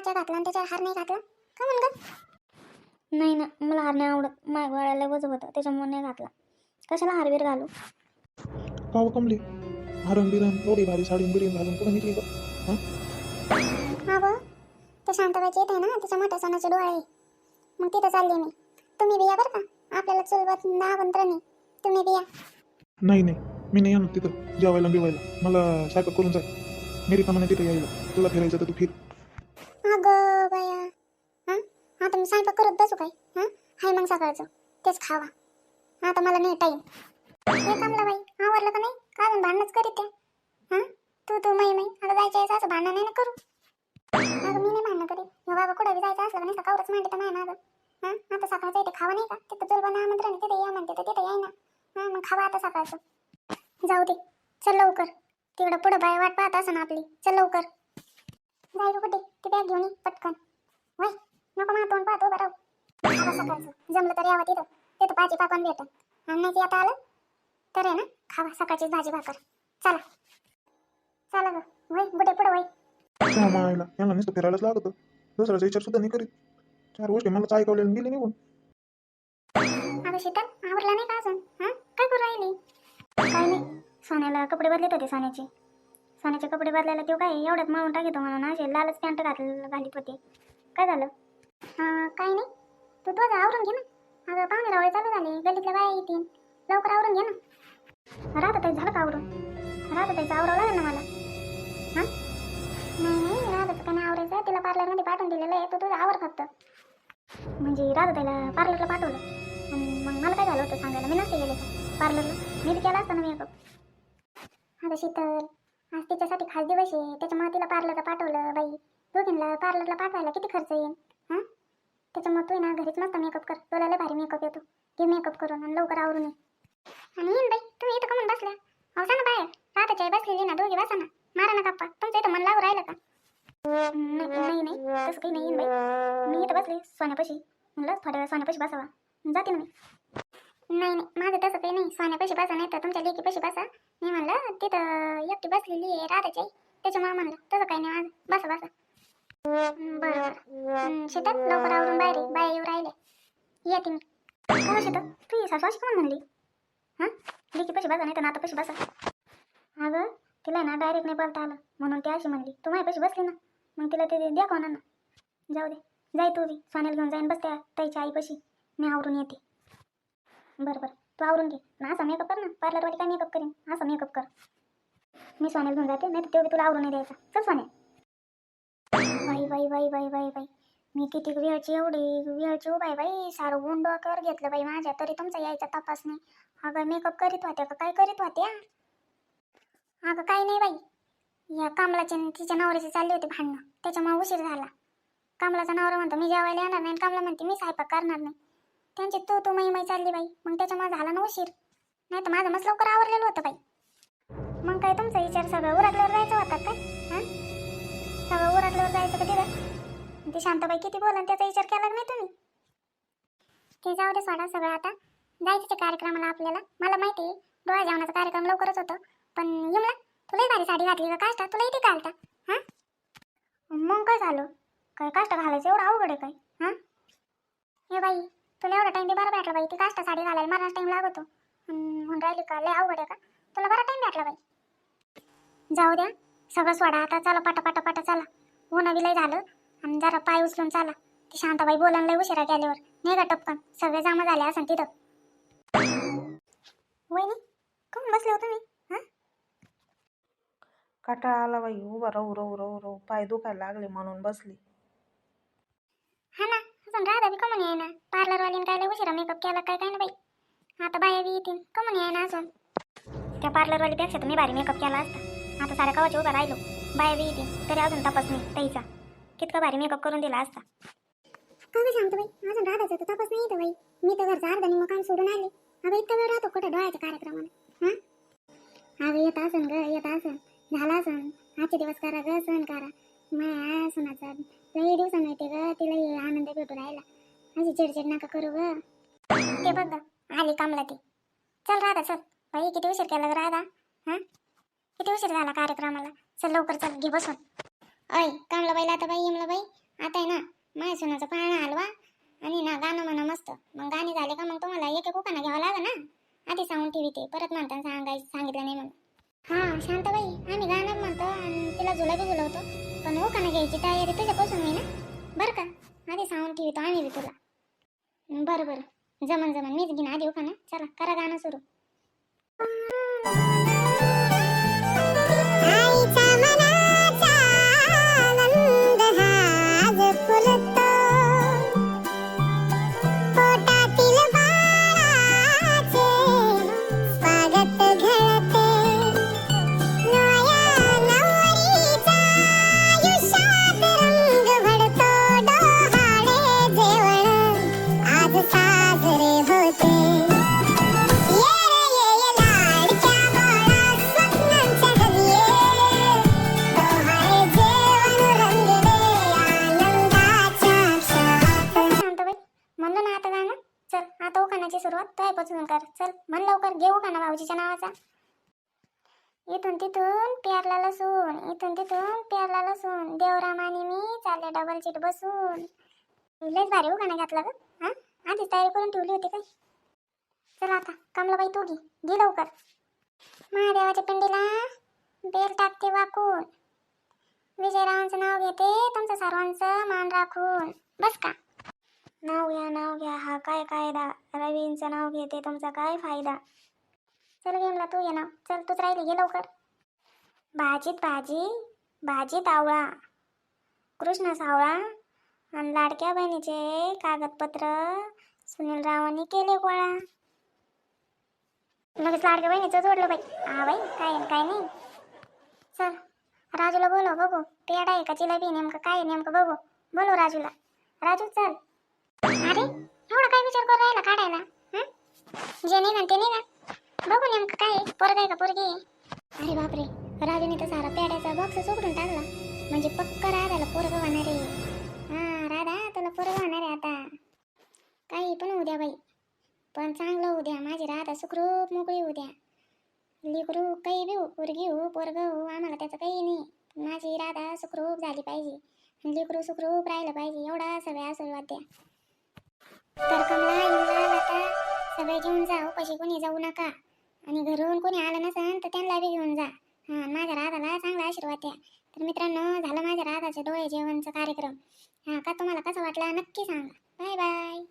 काच्या घातला आणि त्याच्यावर हार नाही घातला? का म्हण ग नाही ना मला हार नाही आवडत. माझ्या गळ्याला वजन होतं त्याच्यामुळे नाही घातला. कशाला हारवीर घालू? का हो कमली. हरण बिरण एवढी भारी साडी बिडीन घालून कुठं निघली का हां? व ते शांताबाईची येत आहे ना तिच्या मोठ्या सणाचे डोळे. मग तिथं चालली मी. तुम्ही बिया बरं का? आपल्याला चुलवत नावंत्र नाही तुम्ही बिया. नाही नाही. मी नाही येणार तिथं जेवायला बिवायला. मला स्वयंपाक करून जाय. मी रिकामा नाही तिथं यायला. तुला फिरायचं तर तू फिर. हां मग सकाळचं तेच खावा. आता मला नाही टाईम हे बाई आवरलं का नाही? का अजून भांडणच करीत आहे? हां? तू तू मै मै आता जायचं यायचं असं भांडण नाही ना करू. अगं मी नाही भांडणं करीत. ह्यो बाबा कुठं बी जायचं असलं का नाही कावरच मांडत नाही माझं हां? आता सकाळचं इथे खावा नाही का? तिथं चल आमंत्रण तिथे या म्हणते तर तिथे याय ना हां मग खावा आता सकाळचं. जाऊ दे. चल लवकर. तिकडं पुढं बाय वाट पाहत असं ना आपली. चल लवकर. जाय कुठे? ती बॅग घेऊन ये पटकन. वय नको मला तोंड पाहतो बरं खावा सकाळचं जमलं तर यावं तिथं. तिथं भाजी पाकून भेटत आणि नाही ते आता आलं तर आहे ना खावा सकाळचीच भाजी भाकर. चला. चला गं. वय कुठे पुढं वय. मायला यांना नुसतं फिरायलाच लागत दुसऱ्याचा विचार सुद्धा नाही करीत. चार गोष्टी मला गेली निघून. अगं शीतल आवरला नाही का अजून? हां? काय करू राहिली? काय नाही. सोन्याला कपडे बदलत होते सोन्याचे. सोन्याचे कपडे बदलायला तो काय एवढ्यात मळून टाकतो म्हणून असे लालच पॅन्ट घातल घालीत होते. काय झालं? हां काय नाही. तू तो आवरून घे ना. अगं पाहुणे रावळे चालू झाले. गल्लीतल्या बाया येतील. लवकर आवरून घे ना. राहत ताई झालं का आवरून? राहत ताईचं आवरावं लागेल ना मला? हां? नाही नाही. राहत का नाही आवरायचं तिला पार्लरमध्ये पाठवून दिलेलं आहे. तू तुझं आवर फक्त. म्हणजे राधा त्याला पार्लरला पाठवलं. आणि मग मला काय झालं होतं सांगायला? मी नसते गेले पार्लरला? मी केला असता ना मेकअप. आता शीतल आज तिच्यासाठी खास दिवस आहे. त्याच्यामुळे तिला पार्लरला पाठवलं बाई. दोघींना पार्लरला पाठवायला किती खर्च येईल? त्याच्यामुळे तू ना घरीच मस्त मेकअप कर. तुला लय भारी मेकअप येतो. घे मेकअप करून आणि लवकर आवरून ये. आणि येईन बाई तुम्ही इथं कमून बसल्या. अवसा ना बाहेर. रात्याच्या आई बसलेली ना दोघी बसा ना. मारा ना गप्पा. तुमचं इथं मन लागू राहिलं का? नाही नाही नाही. तसं काही नाही येईन बाई. मी इथं बसले सोन्यापाशी. म्हणलं थोड्या वेळ सोन्यापाशी बसावा. जाते ना मी नाही नाही. माझं तसं काही नाही. सोन्यापाशी बसा नाही तर तुमच्या लेकीपाशी बसा. मी म्हणलं तिथं एकटी बसलेली आहे राधाची आई. त्याच्यामुळे म्हणलं तसं काही नाही. माझं बसा बसा. बरं. शेतात लवकर आवरून बाहेर ये. येऊ राहिले. येते मी का हो शेतात? तू ये सासू अशी कोण म्हणली? हां? लेकीपाशी बसा नाही तर नातापाशी बसा. अगं तिला ना डायरेक्ट नाही बोलता आलं. म्हणून ती अशी म्हणली तू माझ्यापाशी बसली ना मग तिला ते द्या कोणा ना. जाऊ दे. जाय तू बी. सोन्याला घेऊन जाईन बस त्या ताईच्या आईपाशी. मी आवरून येते. बरं बरं. तू आवरून घे. ना असा मेकअप कर ना. पार्लरवाली काय मेकअप करेन? असा मेकअप कर. मी सोन्याला घेऊन जाते नाही तर तेवढी तुला आवरून नाही द्यायचा. चल सोन्या. बाई बाई बाई बाई बाई बाई. मी किती वेळची एवढी वेळची उभाय बाई. सारं गुंड कर घेतलं बाई माझ्या तरी तुमचा यायचा तपास नाही. अगं मेकअप करीत होत्या का? काय करीत होत्या? अगं काही नाही बाई. या कामलाचे तिच्या नवऱ्याचे चालले होते भांडणं. त्याच्यामुळे उशीर झाला. कामलाचा नवरा म्हणतो मी जेवायला येणार नाही. आणि कामला म्हणते मी स्वयंपाक करणार नाही. त्यांची तू तू मै मै चालली बाई. मग त्याच्यामुळे झाला ना उशीर. नाही तर माझं मस्त लवकर आवरलेलं होतं बाई. मग काय तुमचा विचार सगळं उरकल्यावर सगळं जायचं का तिथं? ते शांताबाई किती बोला त्याचा विचार केला नाही तुम्ही? ते जाऊ दे सोडा सगळं आता. जायचं कार्यक्रमाला आपल्याला. मला माहिती आहे डोळा जेवणाचा कार्यक्रम लवकरच होतो. पण यमला तुला भारी साडी घातली का काष्टा? तुला इथे घालता हां? मग काय झालं? काय काष्टा घालायचं? एवढं अवघड आहे काय? हां? हे बाई तुला एवढा टाइम बरं भेटला बाई. ती काष्टा साडी घालायला मला टाइम लागतो. म्हणून राहिली का? लय अवघड आहे का? तुला बरा टाइम भेटला बाई. जाऊ द्या. सगळं सोडा आता. चला पाटा पाटा पाटा चला. ऊन बी लय झालं. आणि जरा पाय उचलून चाला. ती शांताबाई बोलायला लय उशिरा गेल्यावर. नाही का टपकन? सगळे जमा झाले असं तिथं. वहिनी कमून बसले हो तुम्ही? हां? काटाळा आला बाई उभा राहू राहू राहू राहू. पाय दुखायला लागले म्हणून बसली. हा ना अजून राधा बी कमून येईना. पार्लरवालीने काय लय उशिरा मेकअप केला काय काय ना बाई. आता बाया बी येतील कमून येईना अजून. त्या पार्लरवालीपेक्षा तर मी भारी मेकअप केला असता. आता साऱ्या कवाची उभा राहिलो. बाया बी येतील तरी अजून तपास नाही ताईचा. कितका भारी मेकअप करून दिला असता. का सांगतो बाई अजून राधाचा तर तपास नाही येतं बाई. मी तर घरचा अर्धा निम्म काम सोडून आले. अगं इतका वेळ राहतो कुठं डोळ्याच्या कार्यक्रमाला. हां? अगं येत असन ग येत असन. झाला असन. आजचे दिवस करा ग सण करा. माया सुनाचा लई दिवसानं येते ग तिला हे आनंद भेटू राहिला. अशी चिडचिड नका करू ग. ते बघ ग, आली कामला ती. चल राधा चल. बाई किती उशीर केला ग राधा? हां? किती उशीर झाला कार्यक्रमाला? चल लवकर चल घे बसून. अय कामला बाईला आता बाई येमला बाई आता आहे ना माझ्या सोनाचा पाळणा हलवा आणि ना गाणं म्हणा मस्त. मग गाणी झाले का मग तुम्हाला एक एक उखाणा घ्यावा लागेल ना? आधी सांगून ठेवी ते परत म्हणताना सांगायचं सांगितलं नाही म्हणून. हा शांताबाई आम्ही गाणं म्हणतो आणि तिला झुला बी बोलवतो पण उखाणा घ्यायची तयारी तुझ्यापासून नाही ना बरं का? आधी सांगून ठेवतो आम्ही बी तुला. बरं बरं. जमन जमन. मीच घेईन आधी उखाणा. चला करा गाणं सुरू. कर. चल म्हण लवकर घेऊ का ना भाऊजीच्या नावाचा? इथून तिथून प्यारला लसून इथून तिथून प्यारला लसून देवराम आणि मी चालले डबल सीट बसून. लयच भारी हो उखाणा घातला ग. हा? आधीच तयारी करून ठेवली होती काय? चल आता कमलाबाई तू घे. घे लवकर. महादेवाच्या पिंडीला बेल टाकते वाकून. विजयरावांचं नाव घेते तुमचं सर्वांचं मान राखून. बस का? नाव घ्या नाव घ्या. हा काय कायदा? रवींचं नाव घेते तुमचा काय फायदा? चल गेमला तू घे ना. चल तूच राहिली घे लवकर. भाजीत भाजी भाजीत आवळा कृष्ण सावळा आणि लाडक्या बहिणीचे कागदपत्र सुनील रावांनी केले गोळा. लगेच लाडक्या बहिणीचं जोडलं बाई. हा बाई काय काय नाही. चल राजूला बोलव बघू. पेडा आहे का जिलेबी नेमकं काय नेमकं बघू. बोलव राजूला. राजू चल. अरे एवढा काय विचार करून राहिला काढायला हं? जे निघा ना ते निघा ना बघू नेमकं काय आहे. पोरग आहे का पोरगी आहे? अरे बापरे. राजूने तर सारा पेड्याचा बॉक्स उघडून टाकला. म्हणजे पक्क राधाला पोरग होणार आहे. हा राधा तुला पोरग होणार आहे आता. काही पण होऊ द्या बाई. पण चांगलं होऊ द्या. माझी राधा सुखरूप मोकळी उद्या द्या. लेकरू काही बी हो पोरगी हो पोरग हो आम्हाला त्याचं काही नाही. माझी राधा सुखरूप झाली पाहिजे. आणि लेकरू सुखरूप राहिलं पाहिजे. एवढा सगळ्या आशीर्वाद द्या. तर कमला येऊन राहिला आता? सगळे घेऊन जा उपाशी कोणी जाऊ नका. आणि घरून कोणी आलं नसेल तर त्यांना बी घेऊन जा. हां माझ्या राधाला चांगला आशीर्वाद द्या. तर मित्रांनो झालं माझ्या राधाचे डोळे जेवणचा कार्यक्रम. हां का तुम्हाला कसं वाटला नक्की सांगा. Bye bye.